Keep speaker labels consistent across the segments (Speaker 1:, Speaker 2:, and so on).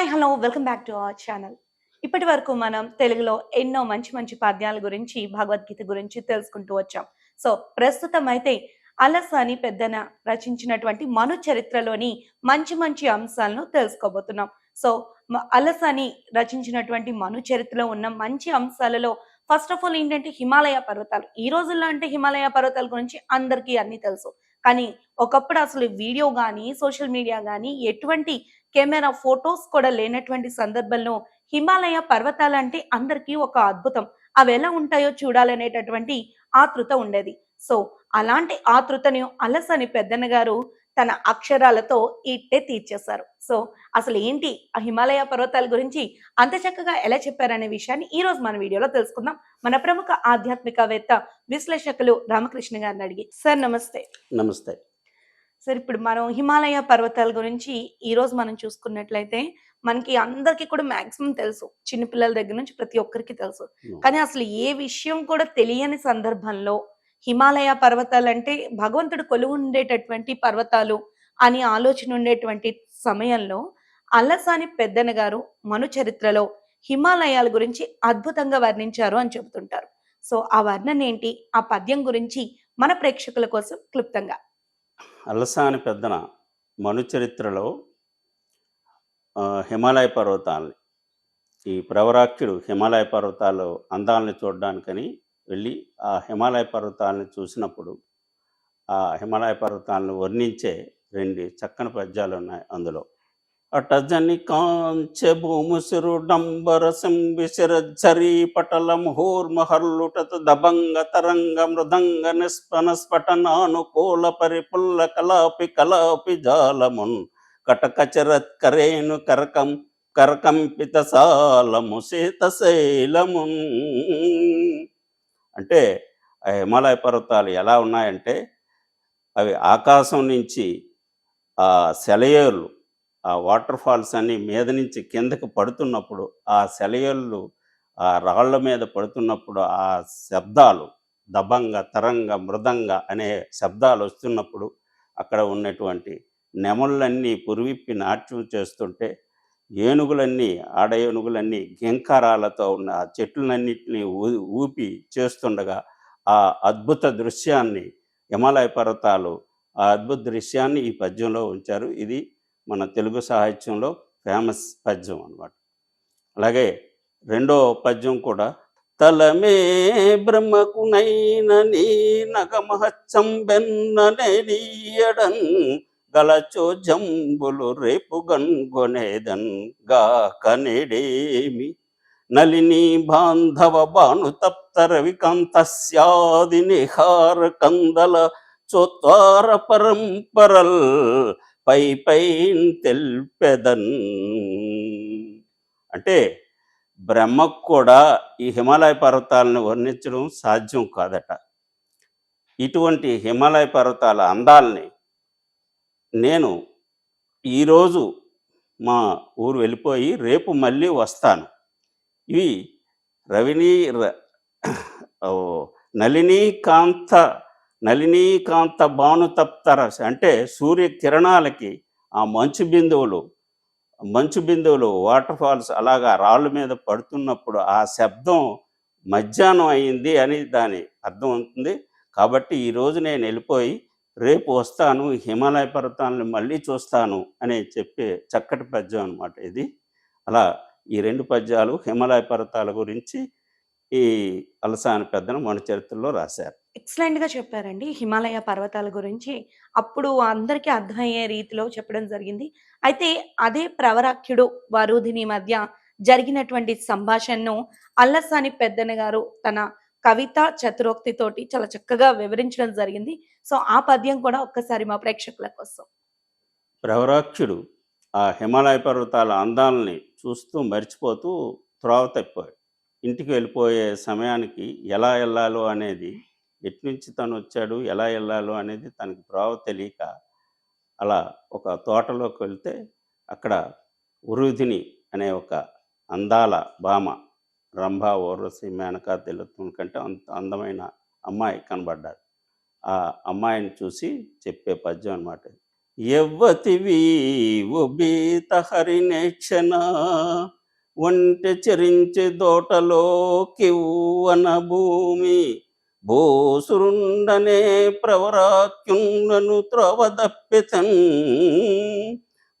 Speaker 1: Hi hello welcome back to our channel ఇప్పటి వరకు మనం తెలుగులో ఎన్నో మంచి మంచి పద్యాల గురించి భగవద్గీత గురించి తెలుసుకుంటూ వచ్చాం. సో ప్రస్తుతం అయితే అలసాని పెద్దన రచించినటువంటి మను చరిత్రలోని మంచి మంచి అంశాలను తెలుసుకోబోతున్నాం. సో మ- అలసాని రచించినటువంటి మను చరిత్రలో ఉన్న మంచి అంశాలలో ఫస్ట్ ఆఫ్ ఆల్ ఏంటంటే హిమాలయ పర్వతాలు. ఈ రోజుల్లో అంటే హిమాలయ పర్వతాల గురించి అందరికీ అన్ని తెలుసు. కానీ ఒకప్పుడు అసలు వీడియో కానీ సోషల్ మీడియా కానీ ఎటువంటి కెమెరా ఫొటోస్ కూడా లేనటువంటి సందర్భంలో హిమాలయ పర్వతాలు అంటే అందరికీ ఒక అద్భుతం. అవి ఎలా ఉంటాయో చూడాలనేటటువంటి ఆతృత ఉండేది. సో అలాంటి ఆతృతని అలసని పెద్దన్న గారు తన అక్షరాలతో ఇట్టే తీర్చేశారు. సో అసలు ఏంటి ఆ హిమాలయ పర్వతాల గురించి అంత చక్కగా ఎలా చెప్పారనే విషయాన్ని ఈ రోజు మన వీడియోలో తెలుసుకుందాం. మన ప్రముఖ ఆధ్యాత్మికవేత్త విశ్లేషకులు రామకృష్ణ గారిని అడిగి. సార్ నమస్తే.
Speaker 2: నమస్తే.
Speaker 1: సార్ ఇప్పుడు మనం హిమాలయ పర్వతాల గురించి ఈ రోజు మనం చూసుకున్నట్లయితే మనకి అందరికీ కూడా మాక్సిమం తెలుసు. చిన్నపిల్లల దగ్గర నుంచి ప్రతి ఒక్కరికి తెలుసు. కానీ అసలు ఏ విషయం కూడా తెలియని సందర్భంలో హిమాలయ పర్వతాలు అంటే భగవంతుడు కొలువు ఉండేటటువంటి పర్వతాలు అని ఆలోచన ఉండేటువంటి సమయంలో అల్లసాని పెద్దన గారు మను చరిత్రలో హిమాలయాల గురించి అద్భుతంగా వర్ణించారు అని చెబుతుంటారు. సో ఆ వర్ణన ఏంటి ఆ పద్యం గురించి మన ప్రేక్షకుల కోసం క్లుప్తంగా.
Speaker 2: అలసాని పెద్దన మను చరిత్రలో హిమాలయ పర్వతాలని ఈ ప్రవరాక్షుడు హిమాలయ పర్వతాలు అందాలని చూడడానికని వెళ్ళి ఆ హిమాలయ పర్వతాలని చూసినప్పుడు ఆ హిమాలయ పర్వతాలను వర్ణించే రెండు చక్కని పద్యాలు ఉన్నాయి అందులో. అటజని కాంచెభూముసిరు భూముసిరు డంబర విసిరజ్జరి పటలం హూర్మహర్లుటత దబంగ తరంగ మృదంగ నిస్పన స్ఫటనానుకూల పరిపుల్ల కలాపి కలాపి జాలమున్ కటకచరత్కరేణు కరకం కరకంపిత సాలము శీతశైలమున్ అంటే ఆ హిమాలయ పర్వతాలు ఎలా ఉన్నాయంటే అవి ఆకాశం నుంచి ఆ సెలయేర్లు ఆ వాటర్ ఫాల్స్ అన్ని మీద నుంచి కిందకి పడుతున్నప్పుడు ఆ సెలయోళ్ళు ఆ రాళ్ళ మీద పడుతున్నప్పుడు ఆ శబ్దాలు దబంగ తరంగ మృదంగ అనే శబ్దాలు వస్తున్నప్పుడు అక్కడ ఉన్నటువంటి నెమళ్ళన్నీ పురివిప్పి నాట్యం చేస్తుంటే ఏనుగులన్నీ ఆడ ఏనుగులన్నీ గింకారాలతో ఉన్న ఆ చెట్లన్నింటినీ ఊ- ఊపి చేస్తుండగా ఆ అద్భుత దృశ్యాన్ని హిమాలయ పర్వతాలు ఆ అద్భుత దృశ్యాన్ని ఈ పద్యంలో ఉంచారు. ఇది మన తెలుగు సాహిత్యంలో ఫేమస్ పద్యం అనమాట అలాగే రెండో పద్యం కూడా తలమే బ్రహ్మకునైన నీ నగమహచ్చంబెన్ననేయడన్ గలచో జంబులు రేపు గన్గొనేదన్ గాకనేడేమి నలిని బాంధవ భాను తప్త రవికాంతస్యాది నిహార కందల చోత్వార పరంపరల్ పై పైన్ తెల్పెదన్. అంటే బ్రహ్మకు కూడా ఈ హిమాలయ పర్వతాలను వర్ణించడం సాధ్యం కాదట. ఇటువంటి హిమాలయ పర్వతాల అందాల్ని నేను ఈరోజు మా ఊరు వెళ్ళిపోయి రేపు మళ్ళీ వస్తాను. ఇవి రవినీ ర- ఓ, నళినీ నళినీకాంత భానుతప్తర అంటే సూర్య కిరణాలకి ఆ మంచు బిందువులు మంచు బిందువులు వాటర్ ఫాల్స్ అలాగా రాళ్ళ మీద పడుతున్నప్పుడు ఆ శబ్దం మధ్యాహ్నం అయింది అని దాని అర్థం అవుతుంది. కాబట్టి ఈరోజు నేను వెళ్ళిపోయి రేపు వస్తాను హిమాలయ పర్వతాలను మళ్ళీ చూస్తాను అని చెప్పే చక్కటి పద్యం అనమాట ఇది. అలా ఈ రెండు పద్యాలు హిమాలయ పర్వతాల గురించి ఈ అలసాని పెద్దన మన చరిత్రలో రాశారు.
Speaker 1: ఎక్సలెంట్గా చెప్పారండి. హిమాలయ పర్వతాల గురించి అప్పుడు అందరికీ అర్థమయ్యే రీతిలో చెప్పడం జరిగింది. అయితే అదే ప్రవరాఖ్యుడు వరుధిని మధ్య జరిగినటువంటి సంభాషణను అల్లసాని పెద్దన గారు తన కవిత చతురోక్తితోటి చాలా చక్కగా వివరించడం జరిగింది. సో ఆ పద్యం కూడా ఒక్కసారి మా ప్రేక్షకుల కోసం.
Speaker 2: ప్రవరాక్షుడు ఆ హిమాలయ పర్వతాల అందాలని చూస్తూ మర్చిపోతూ త్రోవ తప్పాడు. ఇంటికి వెళ్ళిపోయే సమయానికి ఎలా వెళ్ళాలో అనేది ఎటు నుంచి తను వచ్చాడు ఎలా వెళ్ళాలో అనేది తనకి ప్రావ తెలియక అలా ఒక తోటలోకి వెళ్తే అక్కడ ఉరుధిని అనే ఒక అందాల భామ రంభ ఓర్వశి మేనక తెలుతుంది కంటే అంత అందమైన అమ్మాయి కనబడ్డాడు ఆ అమ్మాయిని చూసి చెప్పే పద్యం అనమాట ఎవ్వతివి ఉబీత హరినేక్షణ ఒంటె చెరించి దోటలో కివ్వన భూమి. భూసురుండనే ప్రవరాక్యుండను త్రవదప్పితన్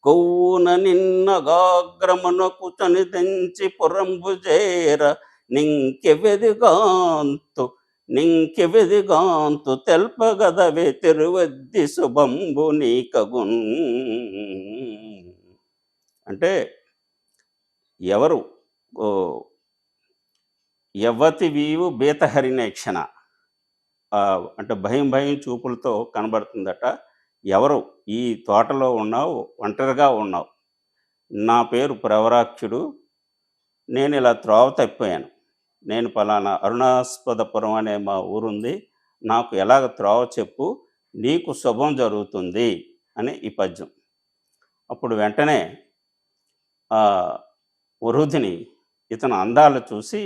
Speaker 2: కొవ్వున నిన్నగాగ్రమునకు చనిదంచి పురంబు చేర. నింకెవెదిగాంతు నింకెవెదిగాంతు తెల్పగదవే తిరువద్ది శుభంబు నీకగున్. అంటే ఎవరు? యవ్వతి వీవు బీతహరినేక్షణ క్షణ. అంటే భయం భయం చూపులతో కనబడుతుందట. ఎవరు? ఈ తోటలో ఉన్నావు ఒంటరిగా ఉన్నావు. నా పేరు ప్రవరాక్షుడు. నేను ఇలా త్రోవ తప్పిపోయాను. నేను పలానా అరుణాస్పదపురం అనే మా ఊరుంది. నాకు ఎలాగ త్రోవ చెప్పు? నీకు శుభం జరుగుతుంది అని ఈ పద్యం. అప్పుడు వెంటనే వరుధిని ఇతను అందాలు చూసి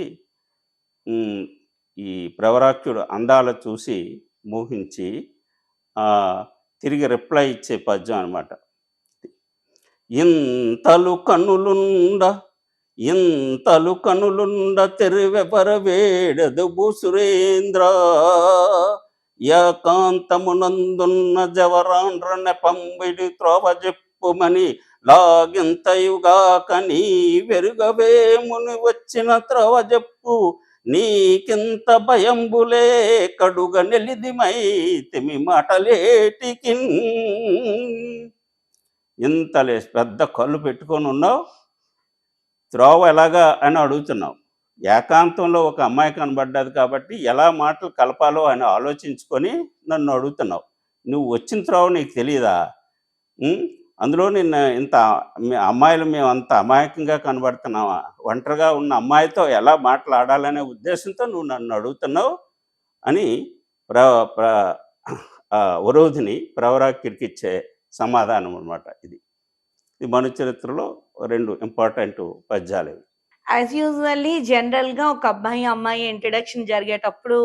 Speaker 2: ఈ ప్రవరాక్షుడు అందాలు చూసి మోహించి తిరిగి రిప్లై ఇచ్చే పద్యం అనమాట ఇంతలు కనులుండ ఇంతలు కనులుండ తెరివెపర వేడదు భూసురేంద్ర. ఏకాంతమునందున్న జవరాండ్ర నెపంబిడి త్రోవ చెప్పుమని లాగింతయుగాక నీ వెరుగవేముని వచ్చిన త్రవ చెప్పు నీకింత భయంబులే కడుగ నెలిదిమై తిమి మాటలేటికి ఇంతలే పెద్ద కళ్ళు పెట్టుకొని ఉన్నావు. త్రోవ ఎలాగా అని అడుగుతున్నావు. ఏకాంతంలో ఒక అమ్మాయి కనబడ్డది కాబట్టి ఎలా మాటలు కలపాలో అని ఆలోచించుకొని నన్ను అడుగుతున్నావు. నువ్వు వచ్చిన త్రోవ నీకు తెలియదా అందులో నిన్న ఇంత అమ్మాయిలు మేము అంత అమాయకంగా కనబడుతున్నావా ఒంటరిగా ఉన్న అమ్మాయితో ఎలా మాట్లాడాలనే ఉద్దేశంతో నువ్వు నన్ను అడుగుతున్నావు అని ప్ర ప్ర వరోధిని ప్రవరాకిరికి సమాధానం అనమాట ఇది. ఇది మన చరిత్రలో రెండు ఇంపార్టెంట్ పద్యాలు ఇవి.
Speaker 1: యాజ్ యూజువల్లీ జనరల్గా ఒక అబ్బాయి అమ్మాయి ఇంట్రడక్షన్ జరిగేటప్పుడు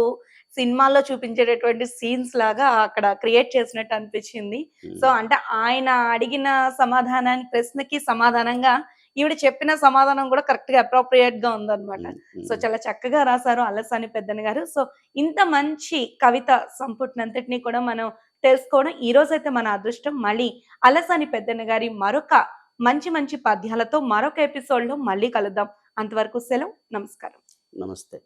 Speaker 1: సినిమాల్లో చూపించేటటువంటి సీన్స్ లాగా అక్కడ క్రియేట్ చేసినట్టు అనిపించింది. సో అంటే ఆయన అడిగిన సమాధానానికి ప్రశ్నకి సమాధానంగా ఈవిడ చెప్పిన సమాధానం కూడా కరెక్ట్గా అప్రోప్రియేట్గా ఉందన్నమాట. సో చాలా చక్కగా రాశారు అల్లసాని పెద్దన్న గారు. సో ఇంత మంచి కవిత సంపుటినంతటిని కూడా మనం తెలుసుకోవడం ఈ రోజు అయితే మన అదృష్టం. మళ్ళీ అల్లసాని పెద్దన్న గారి మరొక మంచి మంచి పద్యాలతో మరొక ఎపిసోడ్లో మళ్ళీ కలుద్దాం. అంతవరకు సెలవు. నమస్కారం.
Speaker 2: నమస్తే.